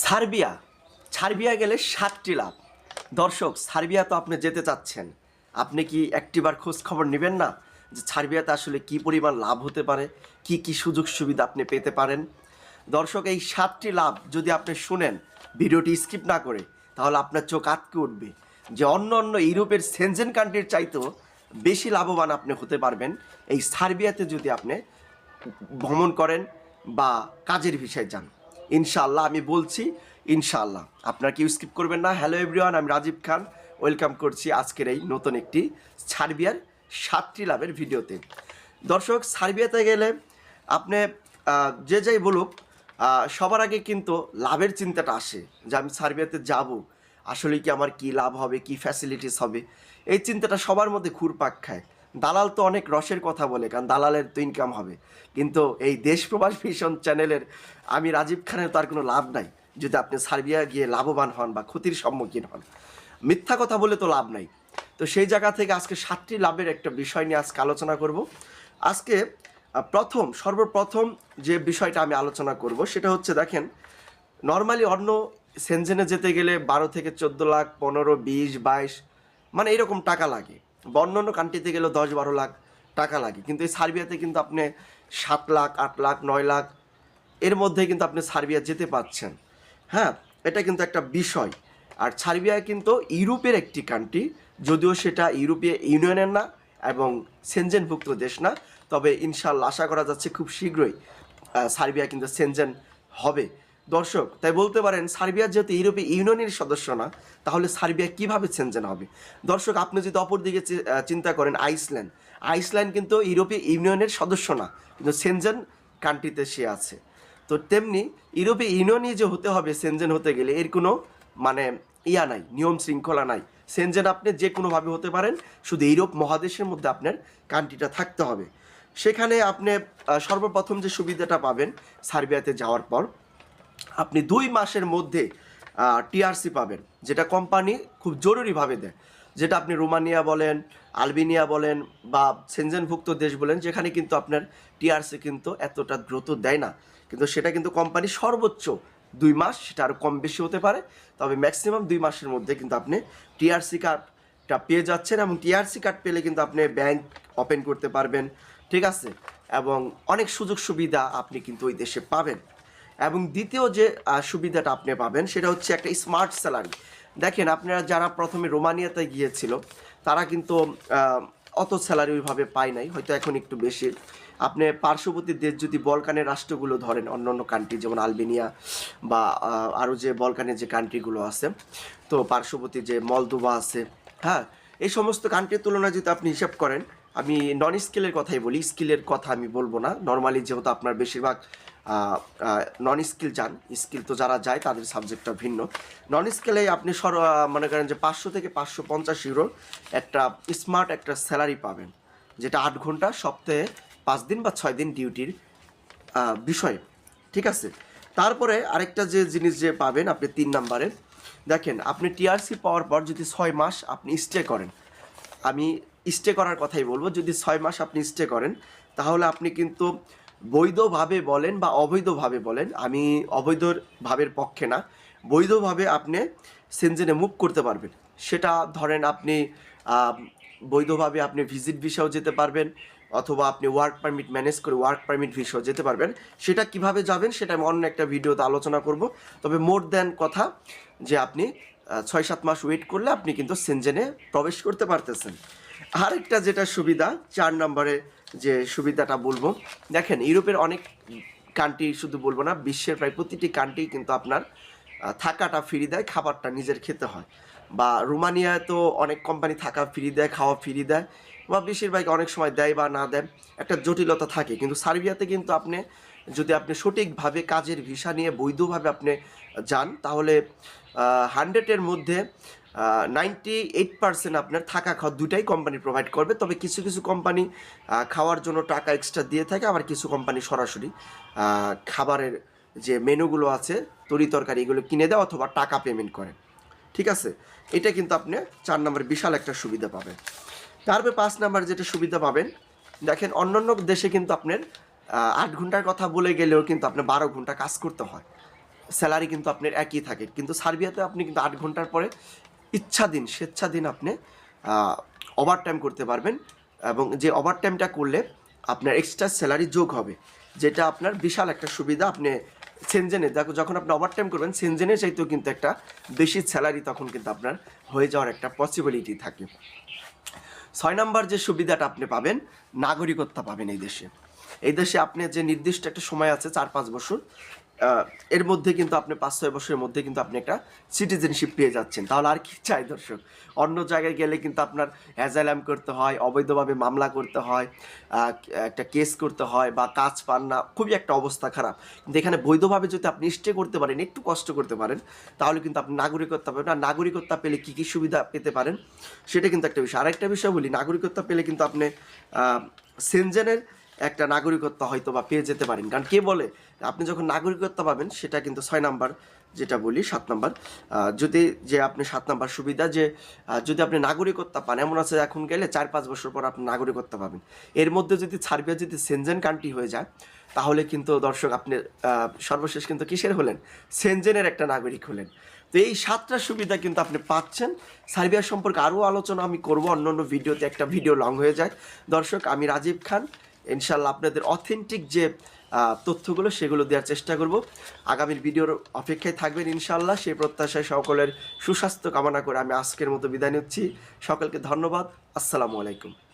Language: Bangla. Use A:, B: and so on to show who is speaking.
A: সার্বিয়া সার্বিয়া গেলে সাতটি লাভ। দর্শক, সার্বিয়া তো আপনি যেতে চাচ্ছেন। আপনি কি একটিবার খোঁজ খবর নেবেন না যে সার্বিয়াতে আসলে কি পরিমাণ লাভ হতে পারে? কি কি সুযোগ সুবিধা আপনি পেতে পারেন? দর্শক, এই সাতটি লাভ যদি আপনি শুনেন, ভিডিওটি স্কিপ না করে, তাহলে আপনার চোখ আটকে উঠবে যে অন্য অন্য ইউরোপের সেনজেন কান্ট্রির চাইতেও বেশি লাভবান আপনি হতে পারবেন এই সার্বিয়াতে যদি আপনি ভ্রমণ করেন বা কাজের বিষয়ে যান। ইনশাআল্লাহ, আমি বলছি ইনশাআল্লাহ। আপনারা কেউ স্কিপ করবেন না। হ্যালো এভরিওয়ান আমি রাজীব খান। ওয়েলকাম করছি আজকের এই নতুন একটি সার্বিয়ার সাতটি লাভের ভিডিওতে। দর্শক, সার্বিয়াতে গেলে আপনি যে যাই বলুক সবার আগে কিন্তু লাভের চিন্তাটা আসে যে আমি সার্বিয়াতে যাব। আসলে কি আমার কি লাভ হবে, কি ফ্যাসিলিটিস হবে? এই চিন্তাটা সবার মধ্যে ঘুরপাক খায়। দালাল তো অনেক রসের কথা বলে, কারণ দালালের তো ইনকাম হবে। কিন্তু এই দেশ প্রবাস ভীষণ চ্যানেলের আমি রাজীব খানের তো আর কোনো লাভ নাই, যদি আপনি সার্বিয়া গিয়ে লাভবান হন বা ক্ষতির সম্মুখীন হন। মিথ্যা কথা বলে তো লাভ নাই। তো সেই জায়গা থেকে আজকে সাতটি লাভের একটা বিষয় নিয়ে আজকে আলোচনা করব। আজকে প্রথম, সর্বপ্রথম যে বিষয়টা আমি আলোচনা করব সেটা হচ্ছে দেখেন, নর্মালি অন্য সেনজেনে যেতে গেলে বারো থেকে চোদ্দ লাখ, পনেরো, বিশ, বাইশ মানে এরকম টাকা লাগে। অন্যান্য কান্ট্রিতে গেলেও দশ বারো লাখ টাকা লাগে। কিন্তু এই সার্বিয়াতে কিন্তু আপনি সাত লাখ, আট লাখ, নয় লাখ এর মধ্যে কিন্তু আপনি সার্বিয়া যেতে পারছেন। হ্যাঁ এটা কিন্তু একটা বিষয়। আর সার্বিয়া কিন্তু ইউরোপের একটি কান্ট্রি যদিও সেটা ইউরোপীয় ইউনিয়নের না এবং সেনজেনভুক্ত দেশ না, তবে ইনশাল্লাহ আশা করা যাচ্ছে খুব শীঘ্রই সার্বিয়া কিন্তু সেনজেন হবে। দর্শক, তাই বলতে পারেন সার্বিয়া যেহেতু ইউরোপীয় ইউনিয়নের সদস্য না, তাহলে সার্বিয়া কীভাবে সেনজেন হবে? দর্শক, আপনি যদি অপরদিকে চিন্তা করেন, আইসল্যান্ড। আইসল্যান্ড কিন্তু ইউরোপীয় ইউনিয়নের সদস্য না, কিন্তু সেনজেন কান্ট্রিতে সে আছে। তো তেমনি ইউরোপীয় ইউনিয়নই যে হতে হবে, সেনজেন হতে গেলে এর কোনো মানে ইয়া নাই, নিয়ম শৃঙ্খলা নাই। সেনজেন আপনি যে কোনোভাবে হতে পারেন, শুধু ইউরোপ মহাদেশের মধ্যে আপনার কান্ট্রিটা থাকতে হবে। সেখানে আপনি সর্বপ্রথম যে সুবিধাটা পাবেন সার্বিয়াতে যাওয়ার পর আপনি দুই মাসের মধ্যে টিআরসি পাবেন, যেটা কোম্পানি খুব জরুরিভাবে দেয়। যেটা আপনি রোমানিয়া বলেন, আলবেনিয়া বলেন, বা সেনজেনভুক্ত দেশ বলেন, যেখানে কিন্তু আপনার টিআরসি কিন্তু এতটা দ্রুত দেয় না। কিন্তু সেটা কিন্তু কোম্পানি সর্বোচ্চ দুই মাস, সেটা আরও কম বেশি হতে পারে। তবে ম্যাক্সিমাম দুই মাসের মধ্যে কিন্তু আপনি টিআরসি কার্ডটা পেয়ে যাচ্ছেন এবং টিআরসি কার্ড পেলে কিন্তু আপনি ব্যাংক ওপেন করতে পারবেন। ঠিক আছে? এবং অনেক সুযোগ সুবিধা আপনি কিন্তু ওই দেশে পাবেন। এবং দ্বিতীয় যে সুবিধাটা আপনি পাবেন সেটা হচ্ছে একটা স্মার্ট স্যালারি দেখেন, আপনারা যারা প্রথমে রোমানিয়াতে গিয়েছিল, তারা কিন্তু অত স্যালারি ওইভাবে পায় নাই, হয়তো এখন একটু বেশি। আপনি পার্শ্ববর্তী দেশ যদি বলকানের রাষ্ট্রগুলো ধরেন অন্য অন্য কান্ট্রি যেমন আলবেনিয়া বা আরও যে বলকানের যে কান্ট্রিগুলো আছে, তো পার্শ্ববর্তী যে মলদোবা আছে হ্যাঁ এই সমস্ত কান্ট্রির তুলনায় যদি আপনি হিসাব করেন, আমি নন স্কিলের কথাই বলি স্কিলের কথা আমি বলব না। নর্মালি যেহেতু আপনার বেশিরভাগ নন স্কিল যান। স্কিল তো যারা যায়, তাদের সাবজেক্টটা ভিন্ন। নন স্কিলে আপনি সর মনে করেন যে পাঁচশো থেকে পাঁচশো পঞ্চাশ ইউরোর একটা স্মার্ট একটা স্যালারি পাবেন। যেটা আট ঘণ্টা, সপ্তাহে পাঁচ দিন বা ছয় দিন ডিউটির বিষয়। ঠিক আছে? তারপরে আরেকটা যে জিনিস যে পাবেন আপনি তিন নাম্বারে, দেখেন, আপনি টিআরসি পাওয়ার পর যদি ছয় মাস আপনি স্টে করেন। আমি স্টে করার কথাই বলব, যদি ছয় মাস আপনি স্টে করেন, তাহলে আপনি কিন্তু বৈধভাবে বলেন বা অবৈধভাবে বলেন, আমি অবৈধ ভাবের পক্ষে না, বৈধভাবে আপনি সেনজেনে মুভ করতে পারবেন। সেটা ধরেন আপনি বৈধভাবে আপনি ভিজিট ভিসাও যেতে পারবেন, অথবা আপনি ওয়ার্ক পারমিট ম্যানেজ করে ওয়ার্ক পারমিট ভিসাও যেতে পারবেন। সেটা কীভাবে যাবেন সেটা আমি অন্য একটা ভিডিওতে আলোচনা করব। তবে মোর দেন কথা যে আপনি ছয় সাত মাস ওয়েট করলে আপনি কিন্তু সেনজেনে প্রবেশ করতে পারতেছেন। আরেকটা যেটা সুবিধা, চার নম্বরে যে সুবিধাটা বলব, দেখেন ইউরোপের অনেক কান্ট্রি শুধু বলব না, বিশ্বের প্রায় প্রতিটি কান্ট্রি কিন্তু আপনার থাকাটা ফ্রি দেয়, খাবারটা নিজের খেতে হয়। বা রোমানিয়ায় তো অনেক কোম্পানি থাকা ফ্রি দেয়, খাওয়া ফ্রি দেয়, বা বেশিরভাগ অনেক সময় দেয় বা না দেয়, একটা জটিলতা থাকে। কিন্তু সার্বিয়াতে কিন্তু আপনি, যদি আপনি সঠিকভাবে কাজের ভিসা নিয়ে বৈধভাবে আপনি যান, তাহলে হান্ড্রেডের মধ্যে নাইনটি এইট পার্সেন্ট আপনার থাকা খাওয়া দুটাই কোম্পানি প্রোভাইড করবে। তবে কিছু কিছু কোম্পানি খাওয়ার জন্য টাকা এক্সট্রা দিয়ে থাকে, আবার কিছু কোম্পানি সরাসরি খাবারের যে মেনুগুলো আছে, তরি তরকারি এগুলো কিনে দেয় অথবা টাকা পেমেন্ট করে। ঠিক আছে? এটা কিন্তু আপনি চার নম্বর বিশাল একটা সুবিধা পাবেন। তারপরে পাঁচ নাম্বার যেটা সুবিধা পাবেন, দেখেন অন্যান্য দেশে কিন্তু আপনার আট ঘণ্টার কথা বলে গেলেও কিন্তু আপনার বারো ঘণ্টা কাজ করতে হয়। স্যালারি কিন্তু আপনার একই থাকে। কিন্তু সার্বিয়াতে আপনি কিন্তু আট ঘণ্টার পরে ইচ্ছাধীন, স্বেচ্ছাধীন আপনি ওভার টাইম করতে পারবেন এবং যে ওভার টাইমটা করলে আপনার এক্সট্রা স্যালারি যোগ হবে, যেটা আপনার বিশাল একটা সুবিধা আপনি সেনজেনে দেখো যখন আপনি ওভার টাইম করবেন সেনজেনের চাইতেও কিন্তু একটা বেশি স্যালারি তখন কিন্তু আপনার হয়ে যাওয়ার একটা পসিবিলিটি থাকে। ছয় নম্বর যে সুবিধাটা আপনি পাবেন, নাগরিকত্ব পাবেন এই দেশে। এই দেশে আপনি যে নির্দিষ্ট একটা সময় আছে, চার পাঁচ বছর এর মধ্যে কিন্তু আপনি পাঁচ ছয় বছরের মধ্যে কিন্তু আপনি একটা সিটিজেনশিপ পেয়ে যাচ্ছেন। তাহলে আর কি চাই দর্শক? অন্য জায়গায় গেলে কিন্তু আপনার অ্যাজাইলাম করতে হয়, অবৈধভাবে মামলা করতে হয় একটা কেস করতে হয় বা কাজ পান না, খুবই একটা অবস্থা খারাপ। কিন্তু এখানে বৈধভাবে যদি আপনি স্টে করতে পারেন, একটু কষ্ট করতে পারেন, তাহলে কিন্তু আপনি নাগরিকত্ব পাবেন। আর নাগরিকত্ব পেলে কী কী সুবিধা পেতে পারেন, সেটা কিন্তু একটা বিষয়। আরেকটা বিষয় বলি, নাগরিকত্ব পেলে কিন্তু আপনি সেনজেনের একটা নাগরিকত্ব হয়তো বা পেয়ে যেতে পারেন। কারণ কে বলে? আপনি যখন নাগরিকত্ব পাবেন, সেটা কিন্তু ছয় নাম্বার, যেটা বলি, সাত নাম্বার। যদি যে আপনি সাত নাম্বার সুবিধা যে যদি আপনি নাগরিকত্ব পান, এমন আছে এখন গেলে চার পাঁচ বছর পর আপনি নাগরিকত্ব পাবেন। এর মধ্যে যদি সার্বিয়া যদি সেনজেন কান্ট্রি হয়ে যায়, তাহলে কিন্তু দর্শক আপনি সর্বশেষ কিন্তু কিসের হলেন? সেনজেনের একটা নাগরিক হলেন। তো এই সাতটা সুবিধা কিন্তু আপনি পাচ্ছেন। সার্বিয়া সম্পর্কে আরও আলোচনা আমি করব অন্য অন্য ভিডিওতে একটা ভিডিও লং হয়ে যায় দর্শক, আমি রাজীব খান ইনশাল্লাহ আপনাদের অথেন্টিক যে তথ্যগুলো সেগুলো দেওয়ার চেষ্টা করব। আগামীর ভিডিওর অপেক্ষায় থাকবেন ইনশাল্লাহ সেই প্রত্যাশায় সকলের সুস্বাস্থ্য কামনা করে আমি আজকের মতো বিদায় নিচ্ছি। সকলকে ধন্যবাদ। আসসালামু আলাইকুম।